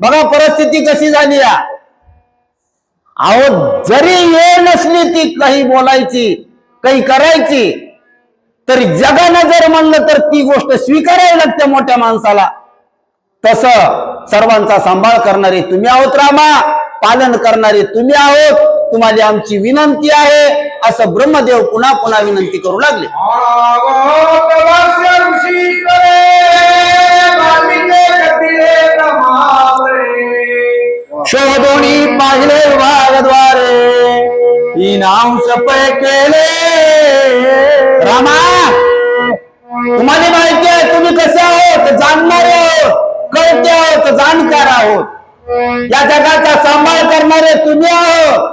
बघा परिस्थिती कशी झाली या. अहो जरी ये नसली ती काही बोलायची काही करायची तरी जगानं जर म्हणलं तर ती गोष्ट स्वीकारावी लागते मोठ्या माणसाला. तस सर्वांचा सांभाळ करणारे तुम्ही आहोत रामा पालन करणारे तुम्ही आहोत. तुम्हाला आमची विनंती आहे असं ब्रह्मदेव पुन्हा पुन्हा विनंती करू लागले. शोधोनी पाहिले वाघद्वारे. नाव सपय केले. रामा तुम्हाला माहिती आहे तुम्ही कसे आहोत? जाणणारे आहोत कळते आहोत जाणकार आहोत. या जगाचा सांभाळ करणारे तुम्ही आहोत.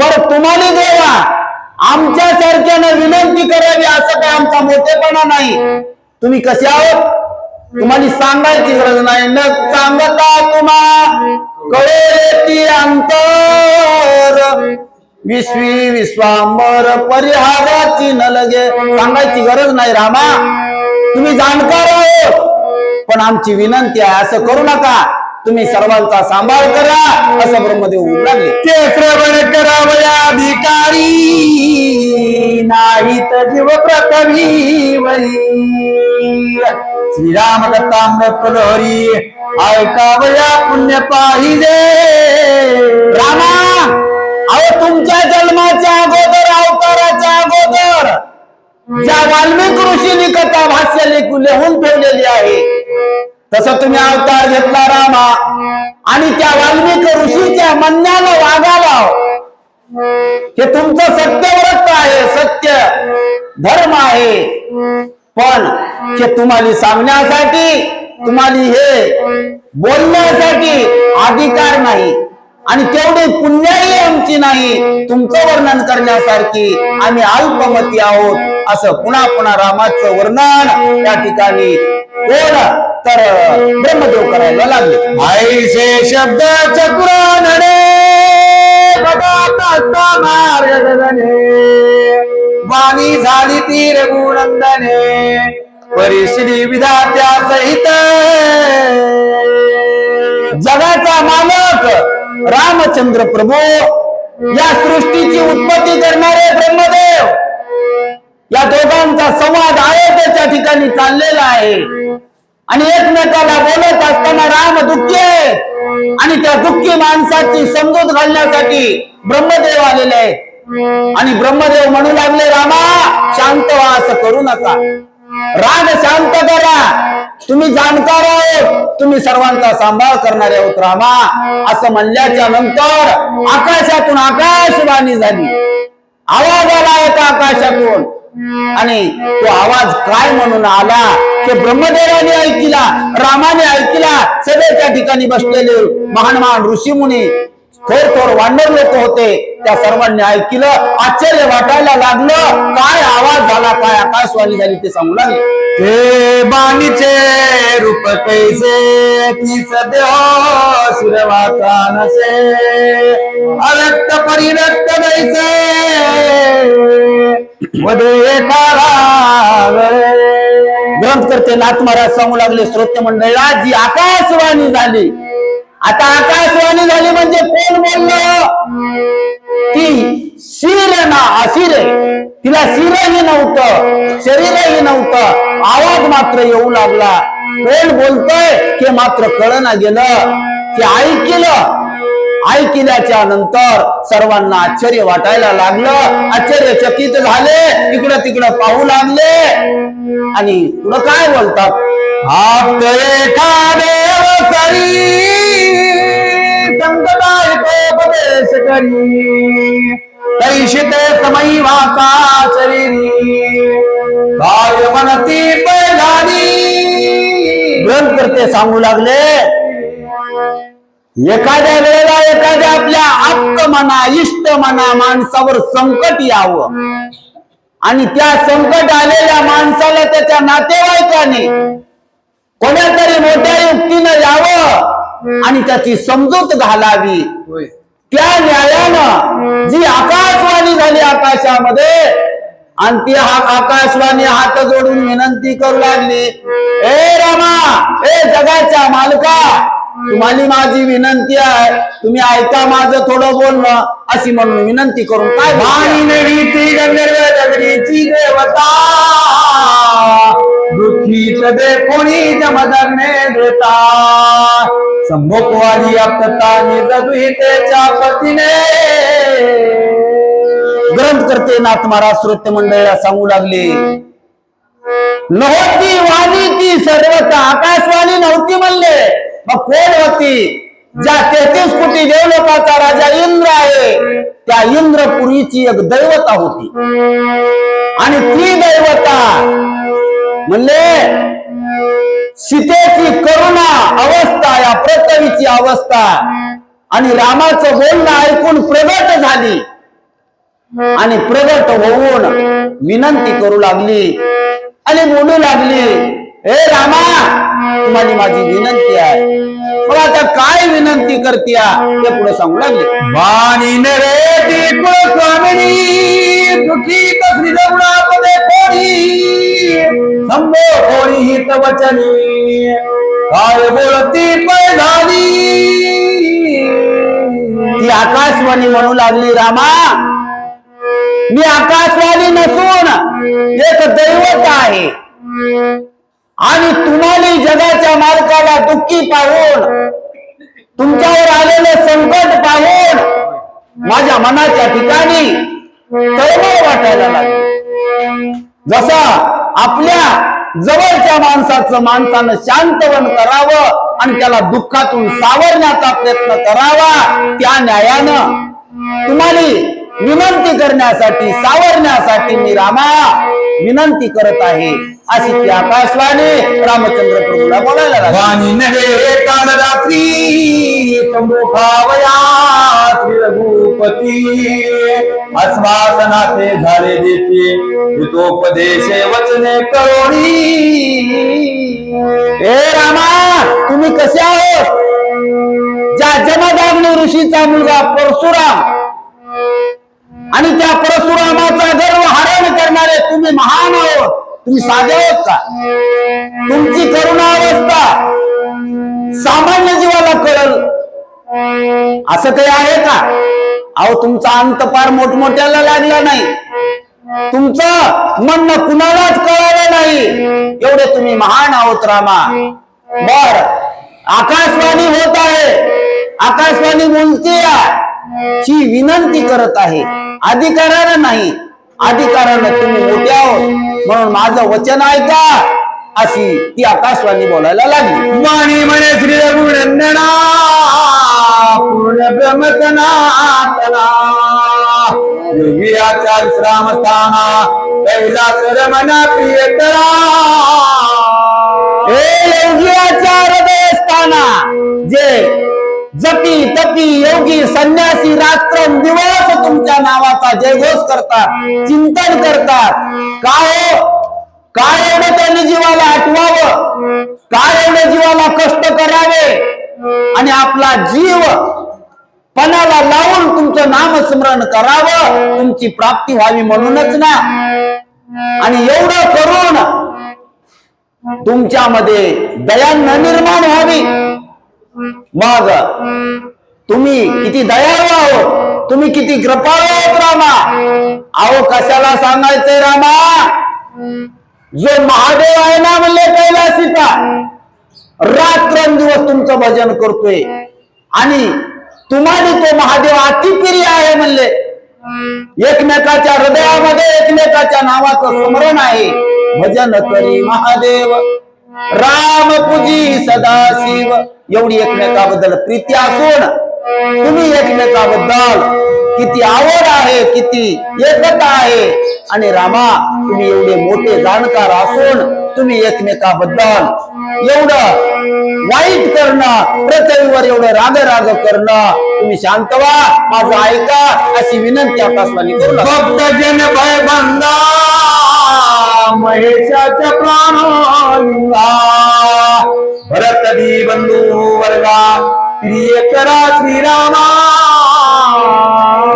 बर तुम्हाला देवा आमच्या सारख्यानं विनंती करावी असं काय आमचा मोठेपणा नाही. तुम्ही कसे आहोत? तुम्हाला सांगायची गरज नाही. न सांगता तुम्हा कळे ती अंतर. विश्वी विश्वांबर परिहाराची न लगे सांगायची गरज नाही रामा. तुम्ही जाणकार आहोत. पण आमची विनंती आहे असं करू नका. तुम्ही सर्वांचा सांभाळ करा असं ब्रह्मदेव होऊ लागले. ते श्रवण करावया अधिकारी नाही तर जीव प्रथमी श्रीराम श्रीराम दत्तामृतहरी ऐकावया पुण्य पाहिजे. रामा अहो तुमच्या जन्माच्या अगोदर अवताराच्या अगोदर ज्या वाल्मिक ऋषीने कथा भाष्य लिहून ठेवलेली आहे तसं तुम्ही अवतार घेतला रामा. आणि त्या वाल्मिक ऋषीच्या म्हणण्याला वागावा. हे तुमचं सत्यव्रत आहे सत्य. धर्म आहे. पण ते तुम्हाला सांगण्यासाठी तुम्हाला हे बोलण्यासाठी अधिकार नाही. आणि तेवढी पुण्याही आमची नाही. तुमचं वर्णन करण्यासारखी आम्ही अल्पमती आहोत असं पुन्हा पुन्हा रामाचं वर्णन या ठिकाणी कोण तर ब्रह्मदेव करायला लागले. आईचे शब्द चक्रानडे वाणी झाली ती रघुनंदने. परिश्री विधात्या सहित जगाचा मालक रामचंद्र प्रभू या सृष्टीची उत्पत्ती करणारे ब्रह्मदेव या दोघांचा संवाद आहे त्याच्या ठिकाणी चाललेला आहे. आणि एकमेकाला बोलत असताना राम दुःखी आहेत. आणि त्या दुःखी माणसाची समजूत घालण्यासाठी ब्रह्मदेव आलेले आहेत. आणि ब्रह्मदेव म्हणू लागले रामा शांत व्हा असं करू नका. राग शांत करा. तुम्ही जाणकार आहोत. तुम्ही सर्वांचा सांभाळ करणारे आहोत रामा. असं म्हणल्याच्या नंतर आकाशातून आकाशवाणी झाली. आवाज आला होता आकाशातून. आणि तो आवाज काय म्हणून आला? ते ब्रह्मदेवाने ऐकिला रामाने ऐकिला. सगळे त्या ठिकाणी बसलेले महान महान ऋषीमुनी थोर थोर वांडर लोक होते. त्या सर्वांनी ऐकलं. आश्चर्य वाटायला लागलं. काय आवाज झाला काय आकाशवाणी झाली ते सांगू लागले. ते बाणीचे रूप कैसे ती सुरवाचा नसे. अव्यक्त परिरक्त दैसे वदे ग्रंथ करते नाथ महाराज सांगू लागले श्रोते मंडळीला जी आकाशवाणी झाली आता आकाशवाणी झाली म्हणजे कोण बोललं? ती शिर ना अशिर तिला शिरही नव्हतं शरीरही नव्हतं. आवाज मात्र येऊ लागला. कोण बोलतोय हे मात्र कळना गेलं. ते ऐकलं. ऐकल्याच्या नंतर सर्वांना आश्चर्य वाटायला लागलं. आश्चर्यचकित झाले. इकडं तिकडं पाहू लागले. आणि पुढं काय बोलतात? आप देव करी संगतायकोपदेश करी। तैशिते समयी वाचा शरीरी। काय म्हणती पैलानी ग्रंथ करते सांगू लागले। एखाद्या वेळेला एखाद्या आपल्या आप्त म्हणा इष्ट म्हणा माणसावर संकट यावं. आणि त्या संकट आलेल्या माणसाला त्याच्या नातेवाईकाने कोणातरी मोठ्या युक्तीनं यावं आणि त्याची समजूत घालावी. त्या न्यायानं जी आकाशवाणी झाली आकाशामध्ये आणि ती हा आकाशवाणी हात जोडून विनंती करू लागली ए रामा ए जगाच्या मालका तुम्हाला माझी विनंती आहे तुम्ही ऐका माझं थोडं बोलणं अशी म्हणून विनंती करून काय वाणी ती देवता. दुःखीत दे कोणी जमदग्ने देता संभोगवादी आपता निजवितेच्या पतीने ग्रंथ करते नाथ महाराज श्रोत्य मंडळीला सांगू लागले. नव्हती वाणी ती सर्वता आकाशवाणी नव्हती म्हणले. मग कोण होती? ज्या तेहतीस कोटी देवलोकाचा राजा इंद्र आहे त्या इंद्रपुरीची एक दैवता होती. आणि ती दैवता म्हणले सीतेची करुणा अवस्था या प्रतवीची अवस्था. आणि रामाचं बोलणं ऐकून प्रगट झाली. आणि प्रगट होऊन विनंती करू लागली. आणि बोलू लागली हे रामा तुम्हाला माझी विनंती आहे. पण आता काय विनंती करतीया ते पुढे सांगू लागले. वाणी नरे ती कुलस्वामिनी दुःखीत श्री कोणी? संभो कोणी हित वचनी। काय बोलती पैधानी ती आकाशवाणी म्हणू लागली रामा। मी आकाशवाणी नसून एक दैवत आहे। आणि तुम्हाला जगाच्या मालकाला दुःखी पाहून तुमच्यावर आलेलं संकट पाहून माझ्या मनाच्या ठिकाणी तळमळ वाटायला लागली। जसा आपल्या जवळच्या माणसाचं माणसानं शांतवन करावं आणि त्याला दुःखातून सावरण्याचा प्रयत्न करावा. त्या न्यायानं तुम्हाला विनंती करण्यासाठी सावरण्यासाठी मी रामा विनंती करत आहे. अशी ती आकाशवाणी रामचंद्र प्रभूला बोलायला. वाणी नवे काल रात्री संभोखावया श्री रघुपती आश्वासनाते झाले देते हितोपदेशे वचने करोणी हे रामा तुम्ही कसे आहोत? ज्या जमदाग्नी ऋषीचा मुलगा परशुराम आणि त्या परशुरामाचा गर्व हरण करणारे तुम्ही महान आहोत. तुम्ही साधे आहोत का? तुमची करुणा अवस्था सामान्य जीवाला कळल. असं काही आहे का? अहो तुमचा अंत फार मोठमोठ्याला लागला नाही. तुमचं म्हणणं कुणालाच कळालं नाही. एवढे तुम्ही महान आहोत रामा. बर. आकाशवाणी होत आहे. आकाशवाणी बोलते ची विनंती करत आहे. अधिकारानं नाही. अधिकारानं तुम्ही मोठे आहोत. म्हणून माझं वचन ऐका. अशी ती आकाशवाणी बोलायला लागली. वाणी म्हणे श्री रघुनंदना पूर्ण ब्रह्मसनातना योगी आचार श्रामस्थाना कैलास रमना प्रियतरा. हे योगियाच्या हृदयस्थाना योगी संन्यासी रात्र दिवस तुमच्या नावाचा जयघोष करतात चिंतन करतात. काय हो? काय एवढं त्यांनी जीवाला आठवावं? काय एवढं जीवाला कष्ट करावे? आणि आपला जीव पणाला लावून तुमचं नामस्मरण करावं? तुमची प्राप्ती व्हावी म्हणूनच ना. आणि एवढं करून तुमच्यामध्ये दया न निर्माण व्हावी. मग तुम्ही किती दयाळू आहो. तुम्ही किती कृपाळू आहोत रामा. अहो कशाला सांगायचंय रामा? जो महादेव आहे ना म्हणले कैलासीचा रात्रंदिवस तुमचं भजन करतोय. आणि तुम्हाला तो महादेव अतिप्रिय आहे म्हणले. एकमेकाच्या हृदयामध्ये एकमेकाच्या नावाचं स्मरण आहे. भजन करी महादेव. राम पूजी सदाशिव एवढी एकमेकाबद्दल प्रीती असून तुम्ही एकमेकाबद्दल किती आवड आहे किती एकता आहे. आणि रामा तुम्ही एवढे मोठे जाणकार असून तुम्ही एकमेकाबद्दल एवढं वाईट करणं पृथ्वीवर एवढं राग राग करणं तुम्ही शांत व्हा. माझं ऐका अशी विनंती आकाशवाणी करू भक्त जन भय बंदा महेशाच्या प्राणलिंगा भरत बंधू वर्गा प्रिय करा श्रीरामा.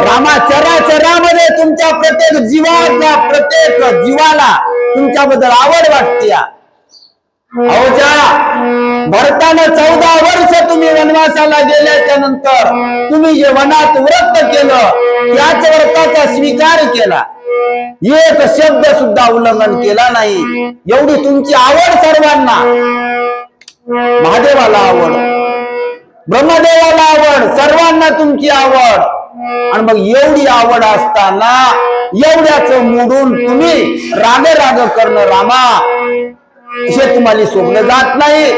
रामा चराचरामध्ये तुमच्या प्रत्येक जीवाला प्रत्येक जीवाला तुमच्याबद्दल आवड वाटते. अहो भरतानं चौदा वर्ष तुम्ही वनवासाला गेल्याच्यानंतर तुम्ही जे वनात व्रत केलं त्याच व्रताचा स्वीकार केला. एक शब्द सुद्धा उल्लंघन केला नाही. एवढी तुमची आवड सर्वांना. महादेवाला आवड. ब्रह्मदेवाला आवड सर्वांना तुमची आवड. आणि मग एवढी आवड असताना एवढ्याच मोडून तुम्ही राग राग करणं रामा. हे तुम्हाला सोडलं जात नाही.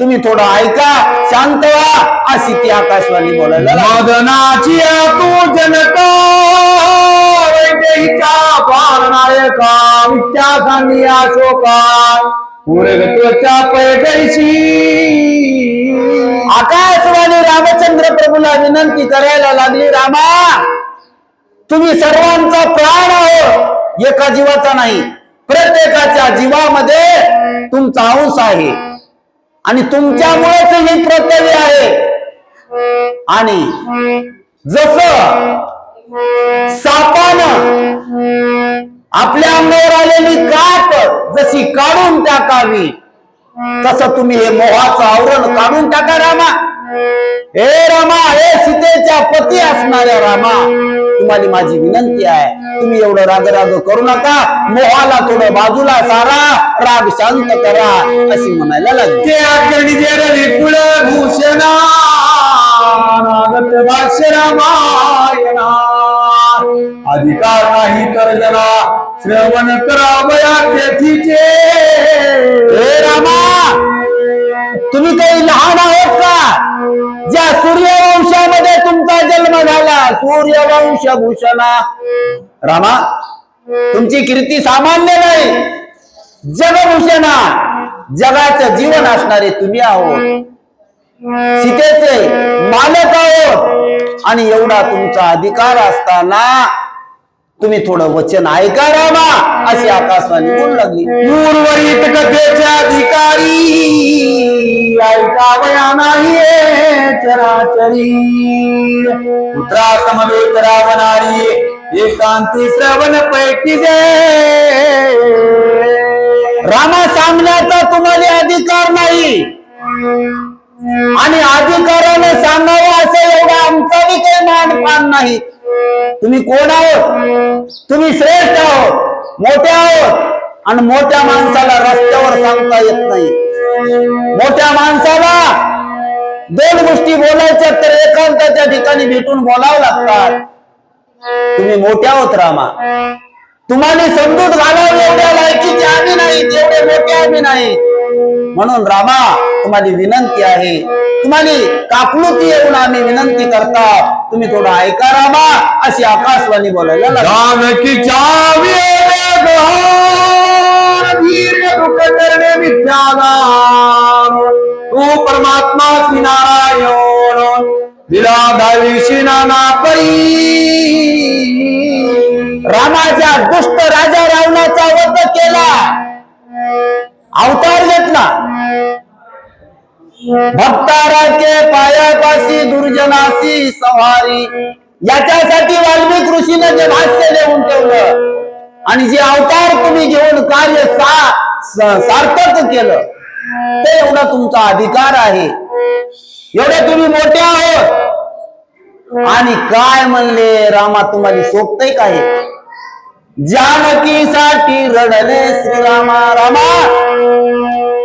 तुम्ही थोडं ऐका शांत व्हा अशी ती आकाशवाणी बोलायला मदनाची तू जनता वैदेहीचा पारनायका मिथ्या सांगी अशोका उरगत्वच्या आकाशवाणी रामचंद्र प्रभूला विनंती करायला लागली रामा तुम्ही सर्वांचा प्राण आहोत एका जीवाचा नाही प्रत्येकाच्या जीवामध्ये तुमचा अंश आहे. आणि तुमच्यामुळेच ही पृथ्वी आहे. आणि जस सापान आपल्या अंगावर आलेली काट जशी काढून टाकावी तसं तुम्ही हे मोहाचं आवरण काढून टाका रामा. हे रामा हे सीतेच्या पती असणाऱ्या रामा. तुम्हाला माझी विनंती आहे तुम्ही एवढं राग राग करू नका. मोहाला थोडं बाजूला सारा राग शांत करा अशी म्हणायला लागली. ते आकर्णी जर विपुल भूषणा भाष्य रामायणा अधिकार नाही तर श्रवण करावया तेथीचे हे रामा तुम्ही काही लहान आहोत का? ज्या सूर्यवंशामध्ये तुमचा जन्म झाला सूर्यवंश भूषणा रामा तुमची कीर्ती सामान्य नाही. जगभूषणा जगाचं जीवन असणारे तुम्ही आहोत. सीतेचे मालक आहोत. आणि एवढा तुमचा अधिकार असताना तुम्ही थोडं वचन ऐका रामा अशी आकाशवाणी बोलू लागली. उर्वरित कथेचे अधिकारी ऐकावया नाही चराचरी. पुत्रा समवेत रावणारी एकांती श्रवण पैकी जे. रामा सांगण्याचा तुम्हाला अधिकार नाही. आणि अधिकाराने सांगावं असं एवढा आमचा बी काही मानपान नाही. तुम्ही कोण आहोत? तुम्ही श्रेष्ठ आहोत मोठे आहोत आणि मोठ्या माणसाला रस्त्यावर सांगता येत नाही. मोठ्या माणसाला दोन गोष्टी बोलायच्या तर एकांताच्या ठिकाणी भेटून बोलावं लागतात. तुम्ही मोठ्या आहोत रामा. तुम्हाला समजूत घालावी एवढ्या लायकीचे आम्ही नाही एवढे मोठे आम्ही नाही. म्हणून रामा तुम्हाला विनंती आहे. तुम्हाला कापलुती येऊन आम्ही विनंती करता तुम्ही थोडं ऐका रामा अशी आकाशवाणी बोलायला तू परमात्मा श्री नारायण. दिला नाना परी. रामाच्या दुष्ट राजा रावणाचा वध केला. अवतार घेतला. भक्ताराचे पायापाशी दुर्जनाशी सवारी याच्यासाठी वाल्मिक ऋषीनं जे भाष्य देऊन ठेवलं आणि जे अवतार तुम्ही घेऊन कार्य सा सार्थक केलं ते एवढा तुमचा अधिकार आहे. एवढे तुम्ही मोठे आहोत. आणि काय म्हणले रामा तुम्हाला सोपतय काय? जानकीसाठी रडले श्रीरामा रामा!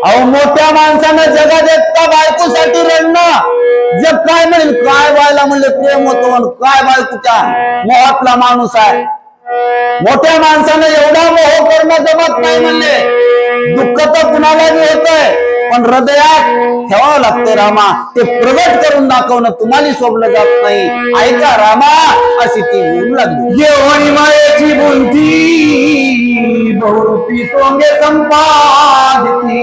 अहो मोठ्या माणसानं जगात एकटा बायकोसाठी रडणं. जग काय म्हणेल काय बायला म्हणले प्रेम होतो आणि काय बायकोच्या मोहातला माणूस आहे. मोठ्या माणसानं एवढा मोह करणं जमत नाही म्हणले. दुःख तर कुणालाही बी पण हृदयात ठेवावं लागतंय रामा. ते प्रगट करून दाखवणं तुम्हाला सोडलं जात नाही. ऐका रामा अशी ती बोलू लागली. जेवणी मायेची बहुरूपी सोंगे संपादिती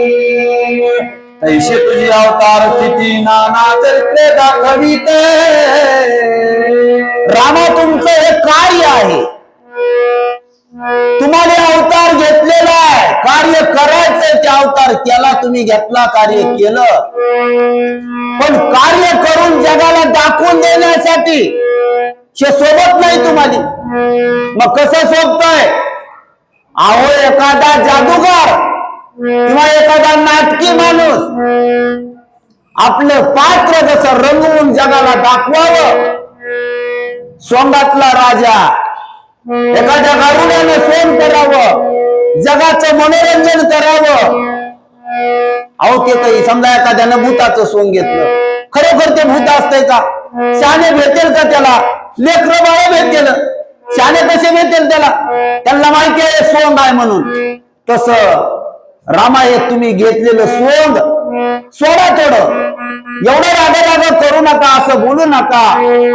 तैसे तुझी अवतार स्थिती नाना चरित्रे दाखविते. रामा तुमचं हे कार्य आहे. तुम्हाला अवतार घेतलेला आहे. कार्य करायचंय ते अवतार. केला तुम्ही घेतला कार्य केलं. पण कार्य करून जगाला दाखवून देण्यासाठी हे सोबत नाही तुम्हाला. मग कसं सोबतय? अहो एखादा जादूगार किंवा एखादा नाटकी माणूस आपलं पात्र जसं रंगवून जगाला दाखवावं सोंगातला राजा एखाद्या गारुड्याने सोन करावं जगाचं मनोरंजन करावं. अहो ते काही समजा एखाद्यानं भूताचं सोंग घेतलं. खरोखर ते भूत असतंय का? शाने भेटेल का त्याला? लेकर बाळ भेटेल. शाने कसे भेटेल त्याला? त्यांना माहिती आहे सोंग आहे म्हणून. तस रामा हे तुम्ही घेतलेलं सोंग सोडा थोडं एवढं राग राग करू नका असं बोलू नका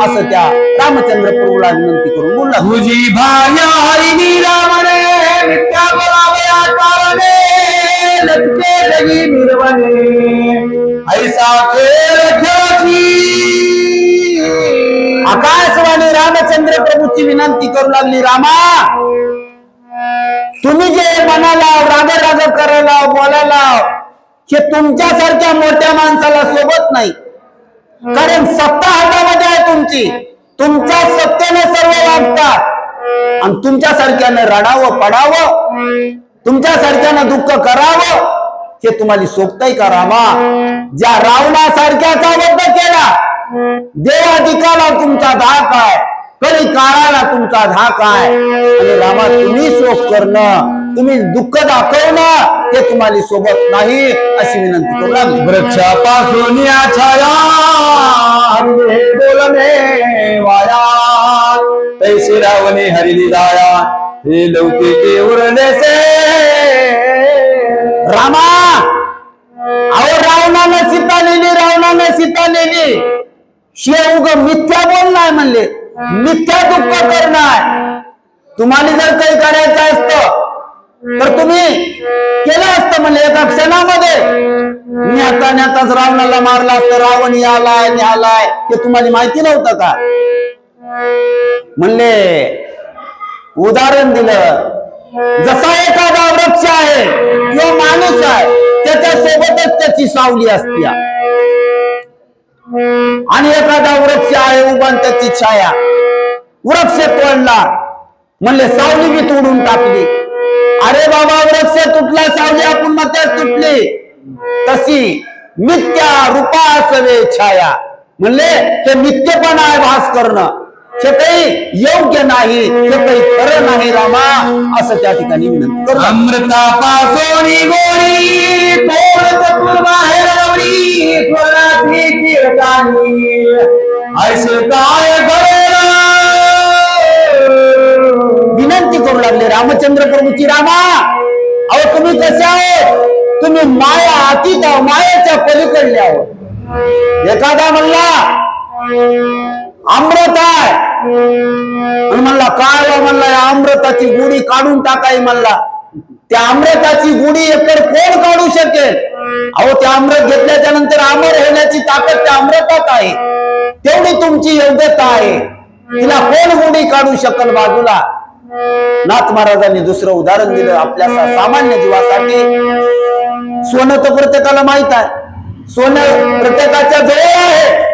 असं त्या रामचंद्र प्रभूला विनंती करून बोलला. तुझी भार्या हरिणी रामने मिथ्या बोलावया कारणे लटके लगी निर्वने ऐसा खेळ आकाशवाणी रामचंद्र प्रभूची विनंती करू लागली रामा. तुम्ही जे मनाला राग राग करायला बोलायला हे तुमच्यासारख्या मोठ्या माणसाला सोबत नाही. कारण सत्ता हातामध्ये आहे तुमची. तुमच्या सत्तेने सर्व वागतात. आणि तुमच्यासारख्यानं रडावं पडावं. तुमच्यासारख्यानं दुःख करावं. हे तुम्हाला सोबतंय का रामा ज्या रावणासारख्याचा वध केला देवाधिकाला तुमचा धाक आहे. कधी काळाला तुमचा धाक आहे. आणि रामा तुम्ही शोक करणं. तुम्ही दुःख दाखवणं हे तुम्हाला सोबत नाही अशी विनंती करू लागली. वृक्षापासून छाया हरिणे बोलणे वाया. तैसे रावणे हरिली हे लौकिके से रामा! अहो रावणानं सीता लिहिली रावणानं सीता लिहिली शे उग मिथ्या बोलणार म्हणले. मिथ्या दुःख करणार. तुम्हाला जर काही करायचं असतं तर तुम्ही केलं असतं म्हणले एका क्षणामध्ये. न्याता न्याताच रावणाला मारला असतं. रावण यालाय न्यालाय हे तुम्हाला माहिती नव्हतं का? म्हणले उदाहरण दिलं. जसा एखादा वृक्ष आहे किंवा माणूस आहे त्याच्या सोबतच त्याची सावली असते. आणि एखादा वृक्ष आहे उभा आणि त्याची छाया. वृक्ष तोडला. म्हणले सावली बी तोडून टाकली. अरे बाबा वृक्ष तुटला सावली आपण मग तुटली. तशी मिथ्या रूपा सवे छाया. म्हणले ते मिथ्यपणा आहे भास करणं. हे काही योग्य नाही हे काही खरं नाही रामा असं त्या ठिकाणी विनंती करू. अमृतापासून गोडी तोड चतुर बाहेर गौरी स्वराची कीर्तानी. ऐसे काय विनंती करू लागले. रामचंद्र प्रभूची रामा. अहो तुम्ही कसे आहो तुम्ही माया अतीत आहो मायाच्या पलीकडले आहोत. एखादा म्हणला अमृत आहे. म्हणला काय हो? म्हणला या अमृताची गुढी काढून टाकाय. म्हणला त्या अमृताची गुढी एकतर कोण काढू शकेल? अहो ते अमृत घेतल्याच्या नंतर अमर होण्याची ताकद त्या अमृतात आहे. तेवढी तुमची योग्यता आहे. तिला कोण गुढी काढू शकल बाजूला? नाथ महाराजांनी दुसरं उदाहरण दिलं आपल्या सामान्य जीवासाठी. सोनं तर प्रत्येकाला माहीत आहे. सोनं प्रत्येकाच्या जवळ आहे.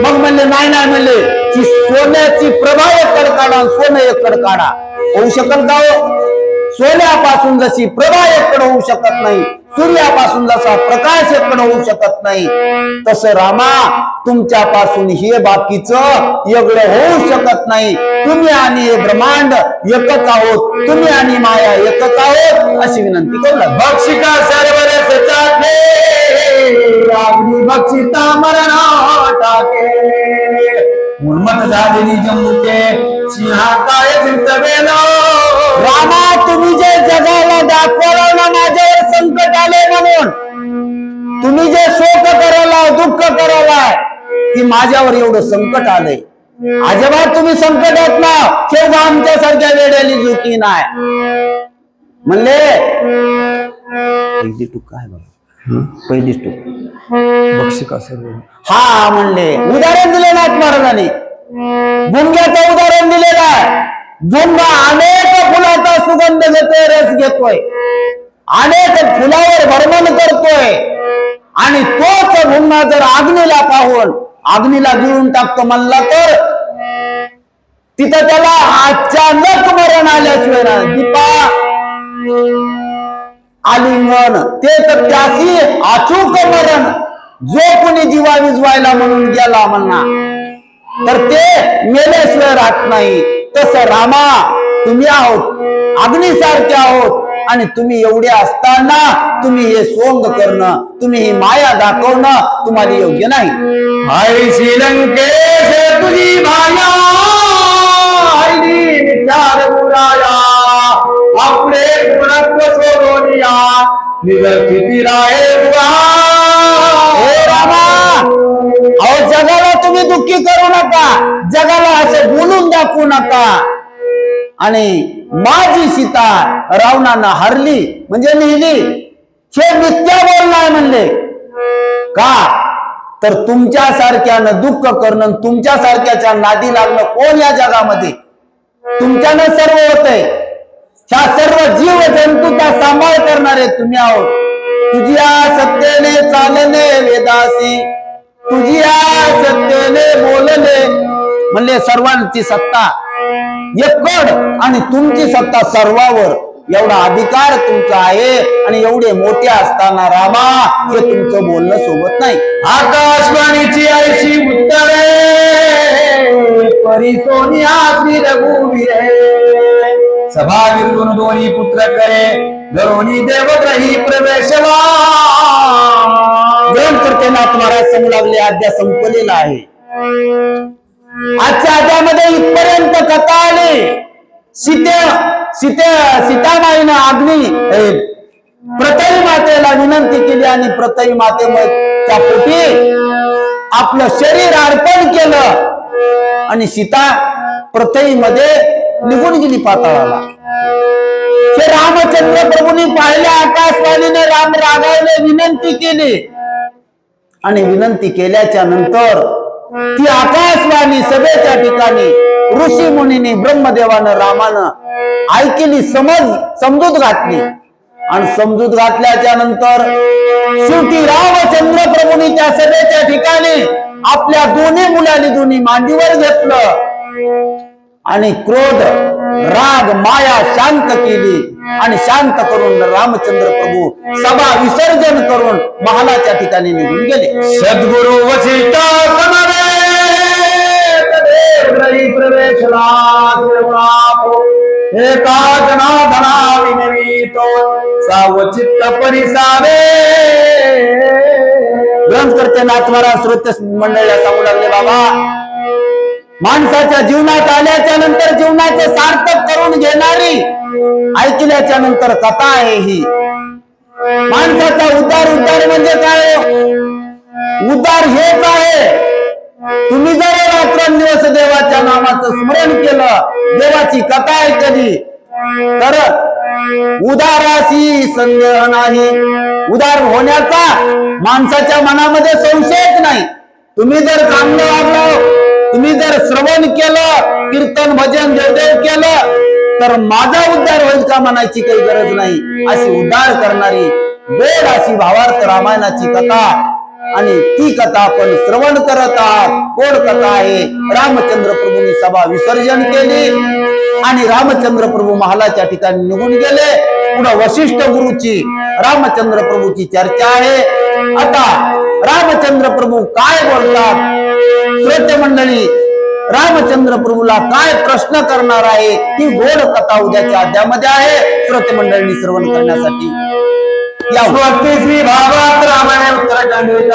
मग म्हणले नाही नाही म्हणले की सोन्याची प्रभा एकड काढा सोनं एकड काढा होऊ शकल का हो? सोन्यापासून जशी प्रभा एकड होऊ शकत नाही सूर्यापासून जसा प्रकाश एकड होऊ शकत नाही तसं रामा तुमच्यापासून हे बाकीचं वेगळं होऊ शकत नाही. तुम्ही आणि हे ब्रह्मांड एकच आहोत. तुम्ही आणि माया एकच आहोत अशी विनंती करू. भक्षिका सर्व भक्षिता मरणा टाके उन्मत झालेली जम्मुके सिंहाकाय चिंतवेलो रामा तुम्ही जे जगाला दाखवलं ना माझ्यावर संकट आले म्हणून. तुम्ही जे शोक करायला दुःख करायला की माझ्यावर एवढं संकट आलंय. अजिबात तुम्ही संकटात ना. शेवगा आमच्या सारख्या वेड्याली झुकी नाही. म्हणले? पहिली टूक काय बघा पहिलीच टूक. हा म्हणले. उदाहरण दिले नाथ महाराजांनी. भुंग्याचं उदाहरण दिलेलं आहे. भुंगा अनेक फुलाचा सुगंध घेतोय रस घेतोय. अनेक फुलावर भ्रमण करतोय. आणि तोच भुंगा जर अग्नीला पाहून अग्नीला गिळून टाकतो म्हणला तर? तिथं त्याला अचानक मरण आल्याशिवाय दीपा! आलिंगन. ते तर त्याशी अचूक मरण. जो कोणी दिवा विजवायला म्हणून गेला म्हणा तर ते मेल्याशिवाय राहत नाही. तसं रामा तुम्ही आहोत. अग्नीसारखे आहोत. आणि तुम्ही एवढे असताना तुम्ही हे सोंग करणं तुम्ही ही माया दाखवणं तुम्हाला योग्य नाही. श्रीलंकेश तुझी माया. हल्ली विचार बुराया आपले गुणत्व सोडून या निघत किती राहे हे रामा अहो जगाला तुम्ही दुःखी करू नका. जगाला असे बोलून दाखवू नका. आणि माझी सीता रावणानं हरली म्हणजे लिहिली हे मिथ्या बोलणार म्हणले. का? तर तुमच्यासारख्यानं दुःख करणं तुमच्या सारख्याच्या नादी लागणं कोण या जगामध्ये? तुमच्यानं सर्व होतंय. ह्या सर्व जीव जंतूचा सांभाळ करणारे तुम्ही आहोत. तुझ्या सत्तेने चालणे वेदासी. तुझ्या सत्तेने म्हणले सर्वांची सत्ता एकड आणि तुमची सत्ता सर्वावर. एवढा अधिकार तुमचा आहे आणि एवढे मोठे असताना रामा हे तुमचं बोलणं सोबत नाही. आकाशवाणीची ऐशी उत्तरे परी सोनिया सभा विरून दोन्ही पुत्र करे धरोनी देवग्रही प्रवेशवा. ग्रहणकर्ते नाथ महाराज समोर लागले अध्याय संपलेला आहे. आजच्या अध्यायामध्ये इथपर्यंत कथा आली. सीते सीते सीतामाईनं अग्नी प्रतई मातेला विनंती केली आणि प्रतई मातेच्या पोटी आपलं शरीर अर्पण केलं. आणि सीता प्रतई मध्ये निघून गेली पाताळाला. हे रामचंद्र प्रभूंनी पाहिल्या आकाशवाणीने राम रागावले विनंती केली. आणि विनंती केल्याच्यानंतर ती आकाशवाणी सभेच्या ठिकाणी ऋषी मुनीने ब्रह्मदेवानं रामानं ऐकली समज समजूत घातली आणि समजूत घातल्याच्या नंतर शेवटी रामचंद्र प्रभूंनी त्या सभेच्या ठिकाणी आपल्या दोन्ही मुलांनी दोन्ही मांडीवर घेतलं. आणि क्रोध राग माया शांत केली. आणि शांत करून रामचंद्र प्रभू सभा विसर्जन करून महालाच्या ठिकाणी निघून गेले. सद्गुरु वसिष्ठ एका जनाधना विनवीतो सावचित्त परिसावे ग्रंथकर्ते नाथमारा श्रोते मंडळीला सांगू लागले बाबा माणसाच्या जीवनात आल्याच्यानंतर जीवनाचे सार्थक करून घेणारी ऐकल्याच्या नंतर कथा आहे ही माणसाचा उद्धार उद्धार म्हणजे काय उद्धार हेच आहे तुम्ही जर रात्रंदिवस देवाच्या नामाचं स्मरण केलं देवाची कथा ऐकली तर उदाराशी संदेह नाही. उदार होण्याचा माणसाच्या मनामध्ये संशयच नाही. तुम्ही जर चांगलं वागलो तुम्ही जर श्रवण केलं कीर्तन भजन देवदेव केलं तर माझा उद्धार होईल का म्हणायची काही गरज नाही. अशी उद्धार करणारी गोड अशी भावार्थ रामायणाची कथा आणि ती कथा आपण श्रवण करत आहात. कोण कथा आहे? रामचंद्र प्रभूंनी सभा विसर्जन केली आणि रामचंद्र प्रभू महालाच्या ठिकाणी निघून गेले. पुढे वशिष्ठ गुरुची रामचंद्र प्रभूची चर्चा आहे. आता रामचंद्र प्रभू काय बोलतात? श्रोते मंडळी रामचंद्र प्रभूला काय प्रश्न करणार आहे? ही गोड कथा उद्याच्या अध्यामध्ये आहे. श्रोते मंडळी श्रवण करण्यासाठी. या श्री रामायण उत्तराखंड.